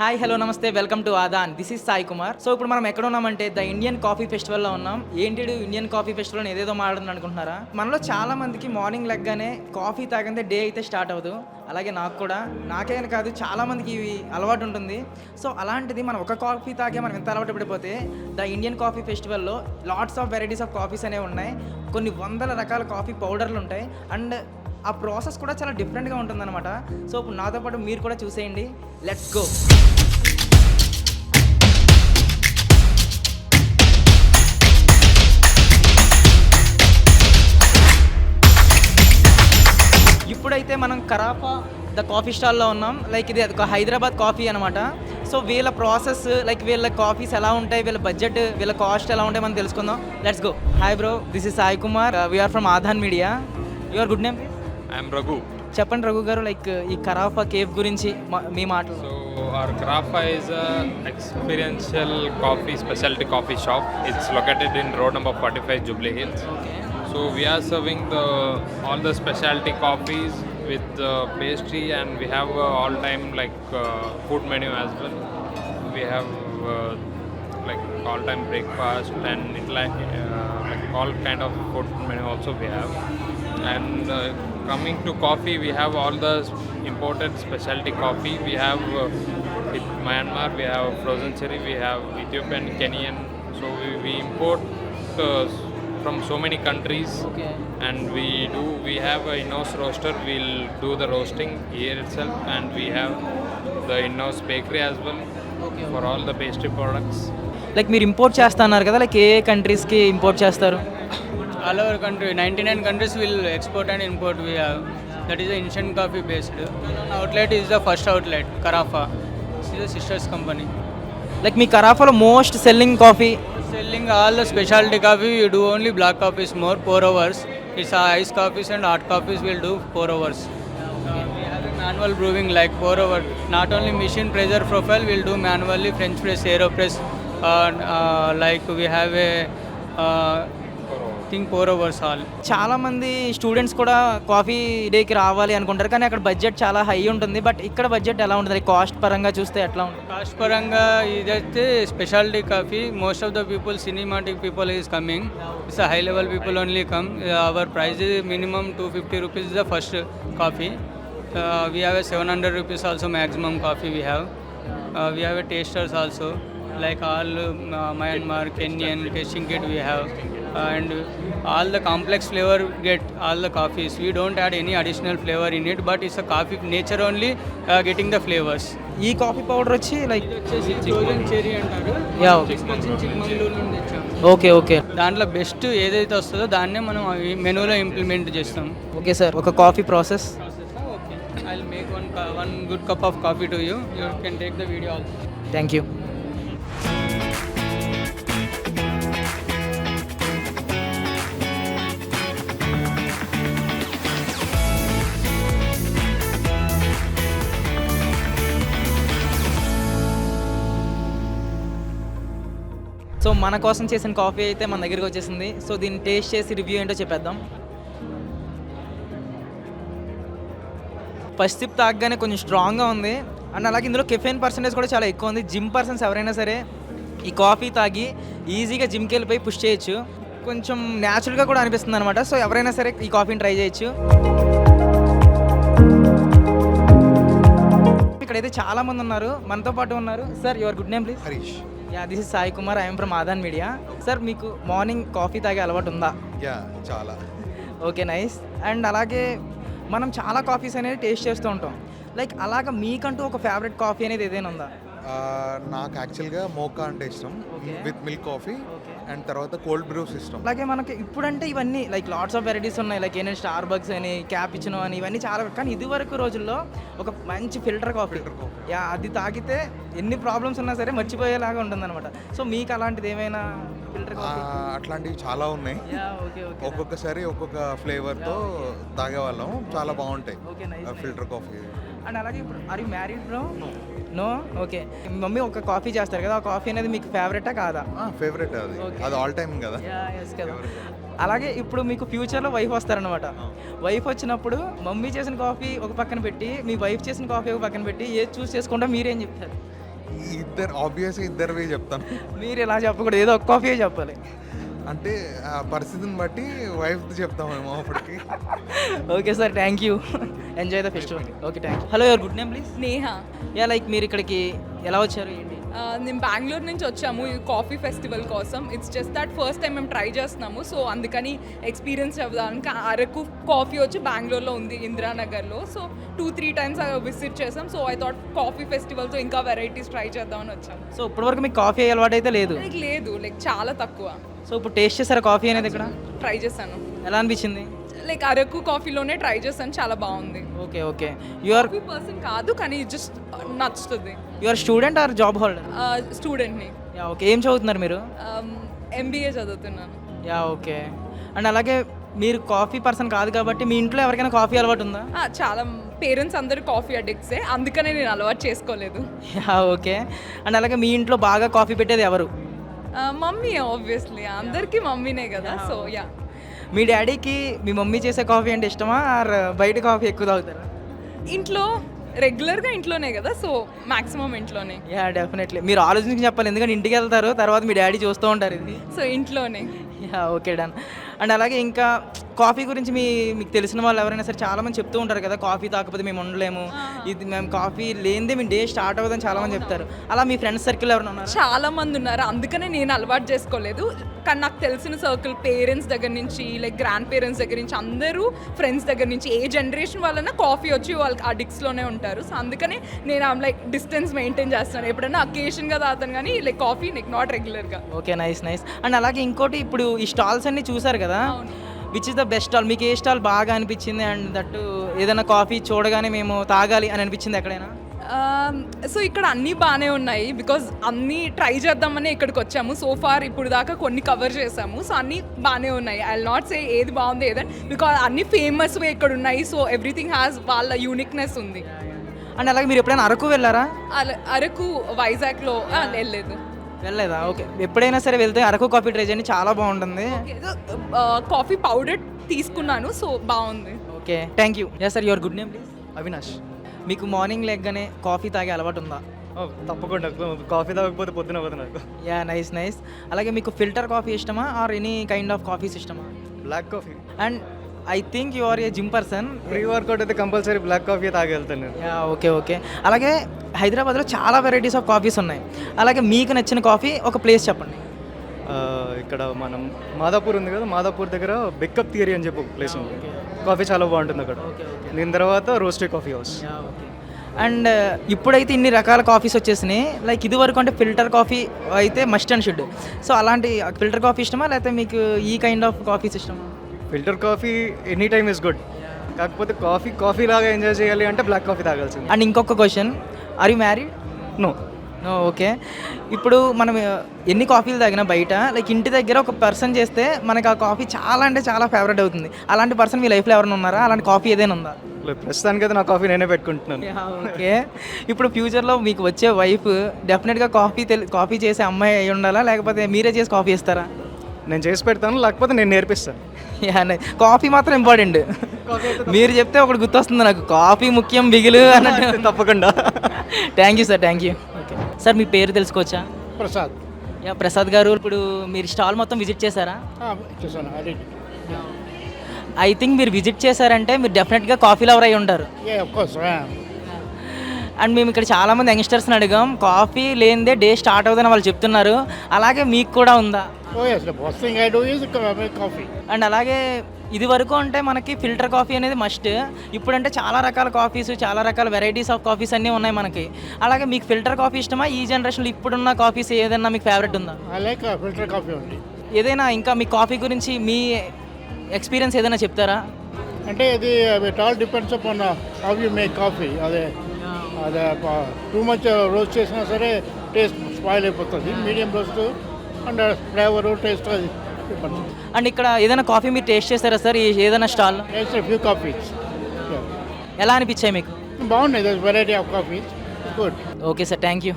Hi hello నమస్తే welcome to Aadhan. This is Sai Kumar. So ఇప్పుడు మనం ఎక్కడ ఉన్నామంటే ద ఇండియన్ కాఫీ ఫెస్టివల్లో ఉన్నాం. ఏంటి ఇండియన్ కాఫీ ఫెస్టివల్ అని ఏదేదో మాట్లాడుతుంది అనుకుంటున్నారా? మనలో చాలా మందికి మార్నింగ్ లెగ్గానే కాఫీ తాగితే డే అయితే స్టార్ట్ అవ్వదు. అలాగే నాకు కూడా. నాకే కాదు చాలా మందికి ఇవి అలవాటు ఉంటుంది. సో అలాంటిది మనం ఒక కాఫీ తాగే మనం ఎంత అలవాటు పడిపోతే the Indian coffee ఫెస్టివల్లో lots of varieties of coffees అనేవి ఉన్నాయి. కొన్ని వందల రకాల కాఫీ పౌడర్లు ఉంటాయి. అండ్ ఆ ప్రాసెస్ కూడా చాలా డిఫరెంట్గా ఉంటుందన్నమాట. సో ఇప్పుడు నాతో పాటు మీరు కూడా చూసేయండి. లెట్స్ గో ఇప్పుడైతే మనం కరాఫా ద కాఫీ స్టాల్లో ఉన్నాం. లైక్ ఇది ఒక హైదరాబాద్ కాఫీ అనమాట సో వీళ్ళ ప్రాసెస్ లైక్ వీళ్ళ కాఫీస్ ఎలా ఉంటాయి? వీళ్ళ బడ్జెట్ వీళ్ళ కాస్ట్ ఎలా ఉంటాయి? మనం తెలుసుకుందాం. Let's go hi bro this is Sai Kumar we're from Aadhan media your good name I'm Raghu చెప్పండి రఘు గారు లైక్ ఈ కరాఫా కేఫ్ గురించి మా- మాటలు so our Carafa is a experiential coffee specialty coffee shop. It's located in road number 45 Jubilee Hills. Okay So we are serving the all the specialty coffees with uh, pastry and we have uh, all time like uh, food menu as well. We have uh, like all time breakfast and it like uh, like all kind of food menu also we have. And uh, coming to coffee, we have all the imported specialty coffee. We have uh, with Myanmar, we have frozen cherry, we have Ethiopian, Kenyan. So we, we import uh, from so many countries okay and we do we have a in-house roaster we'll do the roasting here itself and we have the in-house bakery as well okay for all the pastry products like మీరు import చేస్తున్నారు కదా like ఏ కంట్రీస్కి import చేస్తారు all over country. 99 countries will export and import we have. That is the instant coffee based. Outlet is the first outlet, Carafa. This is a sister's company. Like me, Carafa most selling coffee. Selling all the specialty coffee, we do only black coffees more, 4 hours. It's ice coffees and hot coffees will do 4 hours. Uh, we have manual brewing like 4 hours. Not only machine pressure profile, we'll do manually French press, aeropress. Uh, uh, like we have a uh, thing pour overs all. చాలా మంది students కూడా coffee డేకి రావాలి అనుకుంటారు కానీ అక్కడ budget చాలా high ఉంటుంది. బట్ ఇక్కడ బడ్జెట్ ఎలా ఉంటుంది? కాస్ట్ పరంగా చూస్తే ఎట్లా ఉంటుంది? కాస్ట్ పరంగా ఇదైతే speciality coffee most of the people cinematic people is coming it's high level people only come our price minimum two fifty rupees the first coffee we have a seven hundred rupees also maximum coffee we have we have a tasters also like all Myanmar Kenyan tasting kit we and all the complex flavour get all the coffees. We don't add any additional flavour in it but it's a coffee nature only getting the flavours ఈ coffee powder వచ్చి like okay okay దాంట్లో best ఏదైతే వస్తుందో దాన్నే మనం మెనూలో implement చేస్తాం. Okay sir ఒక coffee process I make one one good cup of coffee to you you can take the video also thank you so మన కోసం చేసిన కాఫీ అయితే మన దగ్గరికి వచ్చేసింది. సో దీన్ని టేస్ట్ చేసి రివ్యూ ఏంటో చెప్పేద్దాం. ఫస్ట్ సిప్ తాగగానే కొంచెం స్ట్రాంగ్గా ఉంది. అండ్ అలాగే ఇందులో కెఫెన్ పర్సంటేజ్ కూడా చాలా ఎక్కువ ఉంది. జిమ్ పర్సన్స్ ఎవరైనా సరే ఈ కాఫీ తాగి ఈజీగా జిమ్కి వెళ్ళిపోయి పుష్ చేయొచ్చు. కొంచెం న్యాచురల్గా కూడా అనిపిస్తుంది అనమాట సో ఎవరైనా సరే ఈ కాఫీని ట్రై చేయొచ్చు. ఇక్కడైతే చాలా మంది ఉన్నారు. మనతో పాటు ఉన్నారు. Sir your good name please. Harish. Yeah this is Sai Kumar I'm from Aadhan media sir మీకు మార్నింగ్ కాఫీ తాగే అలవాటు ఉందా? యా చాలా. ఓకే నైస్ అండ్ అలాగే మనం చాలా కాఫీస్ అనేది టేస్ట్ చేస్తూ ఉంటాం. లైక్ అలాగా మీకంటూ ఒక ఫేవరెట్ కాఫీ అనేది ఏదైనా ఉందా? నాకు యాక్చువల్గా మోకా అంటే ఇష్టం. విత్ మిల్క్ కాఫీ అండ్ తర్వాత కోల్డ్ బ్రూస్ ఇష్టం అలాగే మనకి ఇప్పుడంటే ఇవన్నీ లైక్ లాట్స్ ఆఫ్ వెరైటీస్ ఉన్నాయి. లైక్ ఏంటంటే స్టార్ బగ్స్ అని క్యాపిచినో అని ఇవన్నీ చాలా కానీ ఇది వరకు రోజుల్లో ఒక మంచి ఫిల్టర్ కాఫీ. యా అది తాగితే ఎన్ని ప్రాబ్లమ్స్ ఉన్నా సరే మర్చిపోయేలాగా ఉంటుందన్నమాట. సో మీకు అలాంటిది ఏమైనా ఫిల్టర్ అట్లాంటివి చాలా ఉన్నాయి. ఒక్కొక్కసారి ఒక్కొక్క ఫ్లేవర్తో తాగేవాళ్ళం. చాలా బాగుంటాయి ఫిల్టర్ కాఫీ అండ్ అలాగే ఇప్పుడు are you married bro no? Okay. Mummy ఒక కాఫీ చేస్తారు కదా ఆ కాఫీ అనేది మీకు ఫేవరెటా కాదా? ఫేవరెట్ అది. అది ఆల్ టైమ్ కదా. ఎస్ కదా. అలాగే ఇప్పుడు మీకు ఫ్యూచర్లో వైఫ్ వస్తారనమాట వైఫ్ వచ్చినప్పుడు మమ్మీ చేసిన కాఫీ ఒక పక్కన పెట్టి మీ వైఫ్ చేసిన కాఫీ ఒక పక్కన పెట్టి ఏది చూస్ చేసుకుంటా మీరేం చెప్తారు. ఇద్దరు ఆబ్వియస్గా ఇద్దరివి చెప్తాను. మీరు ఇలా చెప్పకూడదు. ఏదో ఒక కాఫీ చెప్పాలి. అంటే ఆ పరిస్థితిని బట్టి వైఫ్ చెప్తామేమో అప్పటికి. Okay sir thank you. Enjoy the festival okay thank you hello your good name please Neha yeah like మీరు ఇక్కడికి ఎలా వచ్చారు ఏంటి? మేము బెంగళూరు నుంచి వచ్చాము ఈ కాఫీ ఫెస్టివల్ కోసం. It's just that first time మేము ట్రై చేస్తున్నాము సో అందుకని ఎక్స్పీరియన్స్ చెప్దానికి అరకు కాఫీ వచ్చి బెంగళూరులో ఉంది ఇందిరానగర్లో. So two three times visit చేసాం. సో ఐ థాట్ కాఫీ ఫెస్టివల్తో ఇంకా వెరైటీస్ ట్రై చేద్దామని వచ్చాము. సో ఇప్పటివరకు మీకు కాఫీ అలవాటు అయితే లేదు లేదు లైక్ చాలా తక్కువ. సో ఇప్పుడు టేస్ట్ చేశారా కాఫీ అనేది ఇక్కడ? ట్రై చేశాను. ఎలా అనిపించింది? లైక్ అరకు కాఫీలోనే ట్రై చేశాను చాలా బాగుంది. Okay okay. You are coffee person కాదు కానీ జస్ట్ నచ్చుతుంది. You are student or job holder స్టూడెంట్ని యా ఓకే ఏం చదువుతున్నారు మీరు? ఎంబీఏ చదువుతున్నాను. యా ఓకే అండ్ అలాగే మీరు కాఫీ పర్సన్ కాదు కాబట్టి మీ ఇంట్లో ఎవరికైనా కాఫీ అలవాటు ఉందా? ఆ, చాలా పేరెంట్స్ అందరు కాఫీ అడిక్ట్సే అందుకనే నేను అలవాటు చేసుకోలేదు. యా ఓకే అండ్ అలాగే మీ ఇంట్లో బాగా కాఫీ పెట్టేది ఎవరు? మమ్మీ ఆబ్వియస్లీ అందరికీ మమ్మీనే కదా సో యా మీ డాడీకి మీ మమ్మీ చేసే కాఫీ అంటే ఇష్టమా? ఆర్ బయట కాఫీ ఎక్కువ తాగుతారా? ఇంట్లో రెగ్యులర్గా ఇంట్లోనే కదా సో మాక్సిమం ఇంట్లోనే. యా డెఫినెట్లీ మీరు ఆలోచించి చెప్పాలి ఎందుకంటే ఇంటికి వెళ్తారు తర్వాత మీ డాడీ చూస్తూ ఉంటారు ఇది. సో ఇంట్లోనే. యా ఓకే డన్ అండ్ అలాగే ఇంకా కాఫీ గురించి మీ మీకు తెలిసిన వాళ్ళు ఎవరైనా సరే చాలా మంది చెప్తూ ఉంటారు కదా కాఫీ తాకపోతే మేము ఉండలేము. ఇది మేము కాఫీ లేనిదే మీ డే స్టార్ట్ అవ్వదని చాలా మంది చెప్తారు. అలా మీ ఫ్రెండ్స్ సర్కిల్ ఎవరైనా ఉన్నారు? చాలా మంది ఉన్నారు. అందుకనే నేను అలవాటు చేసుకోలేదు. కానీ నాకు తెలిసిన సర్కిల్ పేరెంట్స్ దగ్గర నుంచి లైక్ గ్రాండ్ పేరెంట్స్ దగ్గర నుంచి అందరూ ఫ్రెండ్స్ దగ్గర నుంచి ఏ జనరేషన్ వాళ్ళైనా కాఫీ వచ్చి వాళ్ళకి అడిక్ట్స్లోనే ఉంటారు. సో అందుకనే నేను లైక్ డిస్టెన్స్ మెయింటైన్ చేస్తాను ఎప్పుడైనా అకేషన్గా తాగుతాను కానీ లైక్ కాఫీ నాట్ రెగ్యులర్గా. Okay nice nice. అండ్ అలాగే ఇంకోటి ఇప్పుడు ఈ స్టాల్స్ అన్ని చూసారు కదా? Which is the best stall మీకు ఏ స్టాల్ బాగా అనిపించింది? అండ్ దట్టు ఏదైనా కాఫీ చూడగానే మేము తాగాలి అని అనిపించింది ఎక్కడైనా? సో Um, ఇక్కడ అన్నీ బాగానే ఉన్నాయి బికాజ్ అన్నీ ట్రై చేద్దామని ఇక్కడికి వచ్చాము. సో ఫార్ ఇప్పుడు దాకా కొన్ని కవర్ చేసాము. సో అన్నీ బాగానే ఉన్నాయి. ఐ నాట్ సే ఏది బాగుంది ఏదని బికాజ్ అన్ని ఫేమస్ ఇక్కడ ఉన్నాయి. సో ఎవ్రీథింగ్ హ్యాస్ వాళ్ళ యూనిక్నెస్ ఉంది. అండ్ అలాగే మీరు ఎప్పుడైనా అరకు వెళ్ళారా? అరకు వైజాగ్లో వెళ్ళలేదు. వెళ్ళలేదా? ఓకే. ఎప్పుడైనా సరే వెళ్తే అరకు కాఫీ ట్రై చేయండి చాలా బాగుంటుంది. కాఫీ పౌడర్ తీసుకున్నాను సో బాగుంది. Okay thank you. Yes sir your good name please Avinash మీకు మార్నింగ్ లెగ్గానే కాఫీ తాగే అలవాటు ఉందా? ఓ, తప్పకుండా. కాఫీ తాగకపోతే పొద్దున నాకు. యా నైస్ నైస్ అలాగే మీకు ఫిల్టర్ కాఫీ ఇష్టమా or any kind of coffees ఇష్టమా? Black coffee and I think you are a gym person pre workout అయితే కంపల్సరీ బ్లాక్ కాఫీ తాగెళ్తాను ఓకే ఓకే అలాగే హైదరాబాద్లో చాలా వెరైటీస్ ఆఫ్ కాఫీస్ ఉన్నాయి. అలాగే మీకు నచ్చిన కాఫీ ఒక ప్లేస్ చెప్పండి. ఇక్కడ మనం మాదాపూర్ ఉంది కదా మాదాపూర్ దగ్గర బెక్కప్ థియరీ అని చెప్పి ఒక ప్లేస్ ఉంది. కాఫీ చాలా బాగుంటుంది అక్కడ. దీని తర్వాత రోస్టీ కాఫీ హౌస్ అండ్ ఇప్పుడైతే ఇన్ని రకాల కాఫీస్ వచ్చేసినాయి. లైక్ ఇది వరకు అంటే ఫిల్టర్ కాఫీ అయితే మస్ట్ అండ్ షుడ్ సో అలాంటి ఫిల్టర్ కాఫీ ఇష్టమా? లేకపోతే మీకు ఈ కైండ్ ఆఫ్ కాఫీస్ ఇష్టమా? Filter coffee any time is good. కాకపోతే కాఫీ కాఫీ లాగా ఎంజాయ్ చేయాలి అంటే బ్లాక్ కాఫీ తాగాల్సింది. అండ్ ఇంకొక question. Are you married no okay ఇప్పుడు మనం uh, ఎన్ని కాఫీలు తాగినా బయట లైక్ ఇంటి దగ్గర ఒక పర్సన్ చేస్తే మనకి ఆ కాఫీ చాలా అంటే చాలా ఫేవరెట్ అవుతుంది. అలాంటి పర్సన్ మీ లైఫ్లో ఎవరైనా ఉన్నారా? అలాంటి కాఫీ ఏదైనా ఉందా? ప్రస్తుతానికి అయితే నా కాఫీ నేనే పెట్టుకుంటున్నాను. ఓకే ఇప్పుడు ఫ్యూచర్లో మీకు వచ్చే వైఫ్ డెఫినెట్గా కాఫీ తెలి కాఫీ చేసే అమ్మాయి అయి ఉండాలా? లేకపోతే మీరే చేసి కాఫీ ఇస్తారా? నేను చేసి పెడతాను లేకపోతే నేను నేర్పిస్తాను. కాఫీ మాత్రం ఇంపార్టెంట్. మీరు చెప్తే ఒకటి గుర్తొస్తుంది నాకు. కాఫీ ముఖ్యం బిగులు అన్నట్టు. తప్పకుండా. Thank you sir thank you okay sir మీ పేరు తెలుసుకోవచ్చా? ప్రసాద్. యా ప్రసాద్ గారు ఇప్పుడు మీరు స్టాల్ మొత్తం విజిట్ చేశారా? ఐ థింక్ మీరు విజిట్ చేశారంటే మీరు డెఫినెట్గా కాఫీ లవర్ అయి ఉంటారు. అండ్ మేము ఇక్కడ చాలామంది యంగ్స్టర్స్ని అడిగాం. కాఫీ లేనిదే డే స్టార్ట్ అవుతుందని వాళ్ళు చెప్తున్నారు. అలాగే మీకు కూడా ఉందా? అండ్ అలాగే ఇది వరకు అంటే మనకి ఫిల్టర్ కాఫీ అనేది మస్ట్ ఇప్పుడంటే చాలా రకాల కాఫీస్ చాలా రకాల వెరైటీస్ ఆఫ్ కాఫీస్ అన్నీ ఉన్నాయి మనకి. అలాగే మీకు ఫిల్టర్ కాఫీ ఇష్టమా? ఈ జనరేషన్లో ఇప్పుడున్న కాఫీస్ ఏదైనా మీకు ఫేవరెట్ ఉందా? లైక్ ఫిల్టర్ కాఫీ ఉంది ఏదైనా ఇంకా మీ కాఫీ గురించి మీ ఎక్స్పీరియన్స్ ఏదైనా చెప్తారా? అంటే ఇది it all depends upon how you make coffee అదే అదే టూ మచ్ రోస్ట్ చేసినా సరే టేస్ట్ స్పాయిల్ అయిపోతుంది. Medium roast and flavour taste అది. అండ్ ఇక్కడ ఏదైనా కాఫీ మీరు టేస్ట్ చేస్తారా సార్? ఈ ఏదైనా స్టాల్? టేస్ట్ ఫ్యూ కాఫీస్ ఎలా అనిపించాయి మీకు? బాగున్నాయి variety of coffees good okay sir thank you